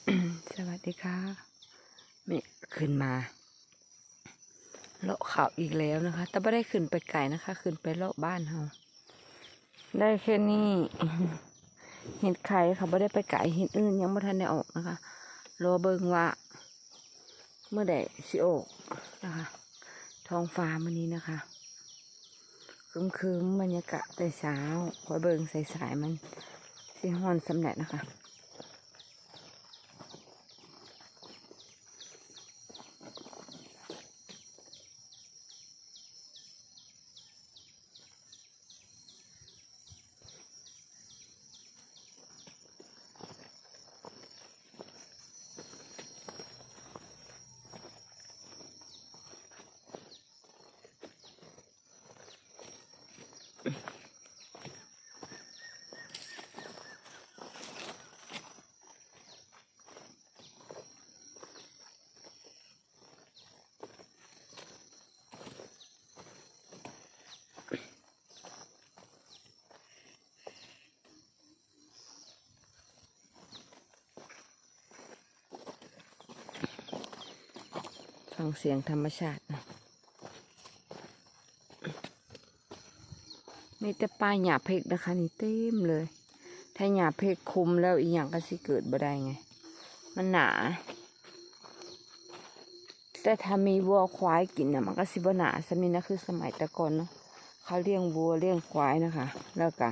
สวัสดีค่ะแม่ขึ้นมาเลาะเขาอีกแล้วนะคะ แต่ไม่ได้ขึ้นไปไกลนะคะ ขึ้นไปเลาะบ้านเฮาได้แค่นี้เห็ดไข่ค่ะไม่ได้ไปไกลเห็ดอื่นยังไม่ทันได้ออกนะคะรอเบิ่งว่าเมื่อใดสิออกนะคะท้องฟ้ามันนี้นะคะคืมคืมบรรยากาศแต่เช้าคอยเบิ่งสายๆมันสิฮอนสำเร็จนะคะ ฟังเสียงธรรมชาตินะมีแต่ปลาหยาเพกนะคะนี่เต็มเลย ถ้าหยาเพกคุมแล้วอีกอย่างก็สิเกิดบ่ได้ไง มันหนา แต่ถ้ามีวัวควายกินนะมันก็สิบ่หนาสมัยนะคือสมัยต่ก่อนเนาะเขาเลี้ยงวัวเลี้ยงควายนะคะ แล้วก็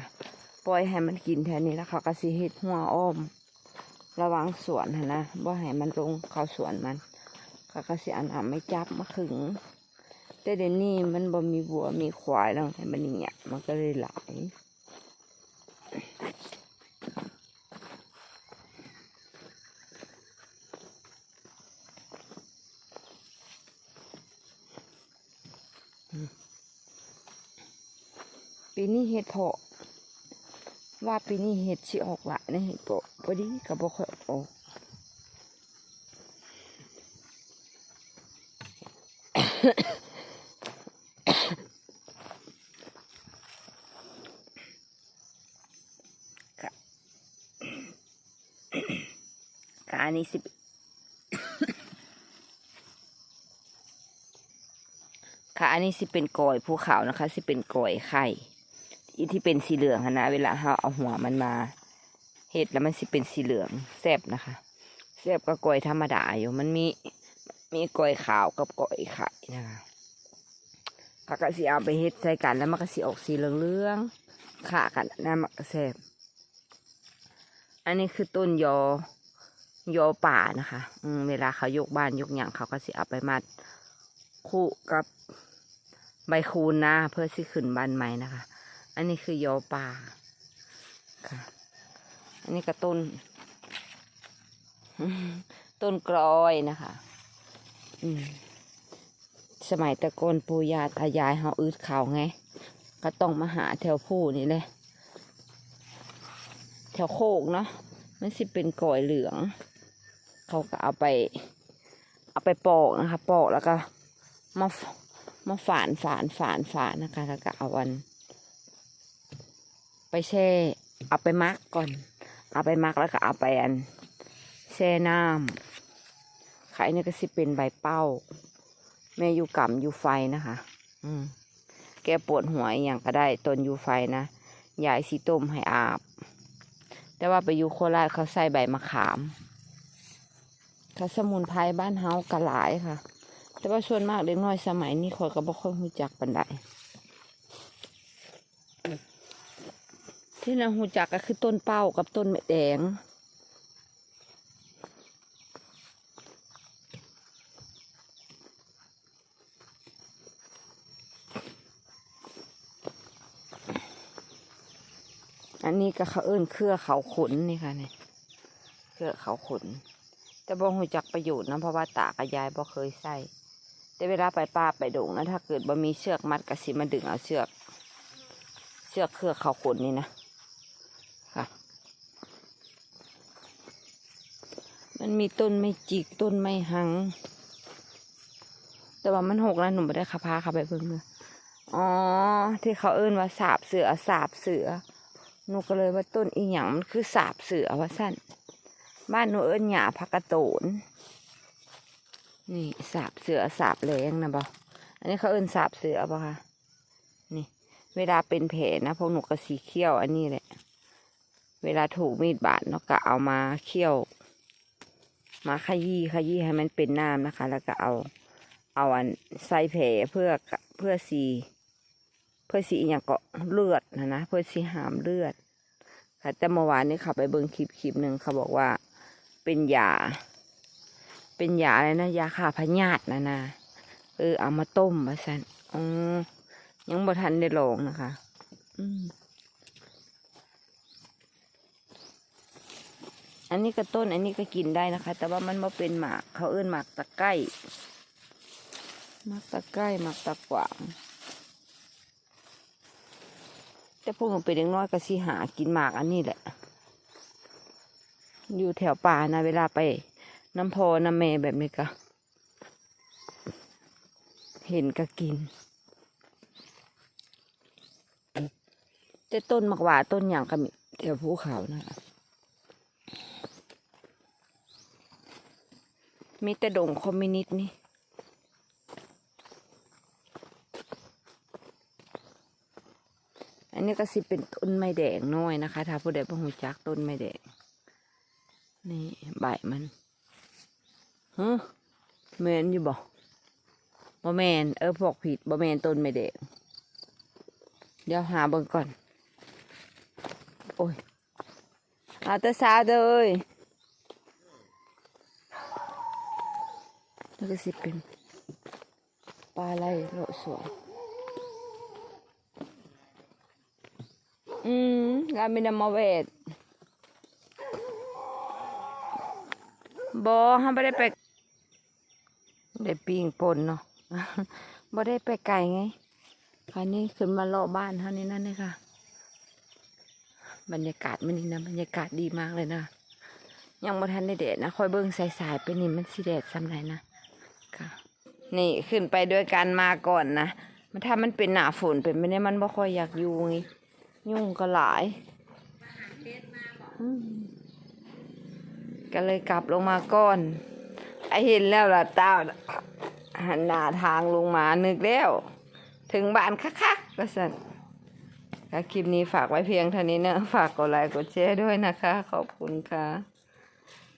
ปล่อยให้มันกินแทนนี้แล้วเขาก็สิเฮ็ดหัวอ้อม ระวังสวนหั้นนะบ่ให้มันลงเข้าสวนมัน เขาก็สิอันอาไม่จับมาขึง แต่เดี๋ยวนี้มันบ่มีวัวมีควายแล้วให้มันเนี่ยมันก็เลยหลายปีนี้เห็ดเพาะว่าปีนี้เห็ดสิออกหลายนะเห็ดเพาะพอดีก็บ่ค่อยออก ค่ะอันนี้สิค่ะอันนี้สิเป็นกอยภูเขานะคะ สิเป็นกอยไข่ที่เป็นสีเหลืองนะเวลาเราเอาหัวมันมาเห็ดแล้วมันสิเป็นสีเหลืองแซบนะคะแซบกับกอยธรรมดาอยู่มันมี มีกอยขาวกับกอยไข่นะคะเขาก็สิเอาไปเห็ดใส่กันแล้วมันก็สิออกสีเหลืองๆขากันนะมันก็แซ่บอันนี้คือต้นยอโยป่านะคะอืมเวลาเขายกบ้านยกอย่างเขาก็สิเอาไปมัดคู่กับใบคูนนะเพื่อสิขึ้นบ้านใหม่นะคะ อันนี้คือโยป่าค่ะ อันนี้ก็ต้น ต้นกรอยนะคะ สมัยตะโกอนปู่ย่าตายายเขาอืดเขาไง ก็ต้องมาหาแถวผู้นี่เลย แถวโคกเนาะมันสิเป็นก่อยเหลือง เขาก็เอาไป เอาไปปอกนะคะ ปอกแล้วก็มามาฝานฝานฝานฝานนะคะ แล้วก็เอาวัน ไปแช่ เอาไปมักก่อน เอาไปมักแล้วก็เอาไปอันแช่น้ำ ไข่นี่ก็สิเป็นใบเป้า แม่อยู่กับอยู่ไฟนะคะ อืม แกปวดหัวอย่างก็ได้ต้นอยู่ไฟนะยายสีต้มให้อาบ แต่ว่าไปอยู่โคราชเขาใส่ใบมะขามค่ะสมุนไพรบ้านเฮากระหลายค่ะ แต่ว่าส่วนมากเด็กน้อยสมัยนี้คอยก็บ่ค่อยรู้จักปันใดที่เรารู้จักก็คือต้นเป้ากับต้นแมะแดง อันนี้ก็เขาเอิ้นเครือเขาขนนี่ค่ะเนี่ยเครือเขาขน แต่บ่หูจักประโยชน์นะเพราะว่าตากับยายบ่เคยใส่แต่เวลาไปป่าไปดงนะถ้าเกิดบ่มีเชือกมัดก็สิมาดึงเอาเชือก เชือกเครือเขาขนนี่นะค่ะ มันมีต้นไม่จิกต้นไม่หัง แต่ว่ามันหกแล้วหนูไม่ได้ขับพาเขาไปเพิ่งเลยอ๋อ ที่เขาเอิ้นว่าสาบเสือสาบเสือ หนูก็เลยว่าต้นอีหยังมันคือสาบเสือว่าสั้นบ้านหนูเอิ้นหยาพักกระโตนนี่สาบเสือสาบแรงนะบออันนี้เขาเอิ้นสาบเสือปะคะนี่ เวลาเป็นแผลนะพวกหนูก็สีเขี้ยวอันนี้แหละ เวลาถูกมีดบาดเนาะก็เอามาเคี่ยว มาขยี้ขยี้ให้มันเป็นน้ำนะคะ แล้วก็เอา เอาอันใส่แผลเพื่อเพื่อสี เพื่อสีอย่างก็เลือดนะนะเพื่อสีหามเลือดค่ะแต่เมื่อวานนี้เขาไปเบิ่งคลิปคลิปหนึ่งเขาบอกว่า เป็นยาเป็นยาอะไรนะยาฆ่าพยาธินะนะเออเอามาต้มมาสันอ๋อยังบ่ทันได้ลองนะคะอืมอันนี้ก็ต้นอันนี้ก็กินได้นะคะ แต่ว่ามันมาเป็นหมาก เขาเอื้นหมากตะไคร้หมากตะไคร้หมากตะกวาง แต่พวกหนูเป็นเด็กน้อยก็สิหากินหมากอันนี้แหละ อยู่แถวป่านะเวลาไปน้ำพอน้ำเมแบบนี้ก็เห็นก็กิน แต่ต้นหมากหวาต้นอย่างก็มีแถวภูเขานะคะมีแต่ดงคอมมิวนิสต์นี่ อันนี้ก็สิเป็นต้นไม้แดงน้อยนะคะ ถ้าผู้ใดบ่หูจักต้นไม้แดง นี่ใบมันฮะแมนอยู่บ่บ่แมนเออพวกผิดบ่แมนต้นไม้แดง เดี๋ยวหาเบิ่งก่อน โอ้ยอาต่สาเลยแล้วก็สิเป็นปลาไหลโลสวย อืมงานมีนำมาเวทบอฮะไม่ได้ไปได้ปิ้งปนเนาะบ่ได้ไปไกลไงคราวนี้ขึ้นมาเลาะบ้านเท่านี้นั่นเลยค่ะ บรรยากาศมันนี่นะบรรยากาศดีมากเลยนะยังบ่ทันได้แดดนะคอยเบิ่งสายๆไปนี่มันสิแดดซ้ำไรนะค่ะ นี่ขึ้นไปด้วยกันมาก่อนนะมันถ้ามันเป็นหนาฝนเป็นไม่ได้มันบ่ค่อยอยากอยู่ไง ยุ่งก็หลาย ก็เลยกลับลงมาก่อน ไอเห็นแล้วล่ะเต้าหันหน้าทางลงมานึกแล้ว ถึงบ้านคักๆก็สั่นคลิปนี้ฝากไว้เพียงเท่านี้เนอะฝากกดไลค์กดแชร์ด้วยนะคะ ขอบคุณค่ะ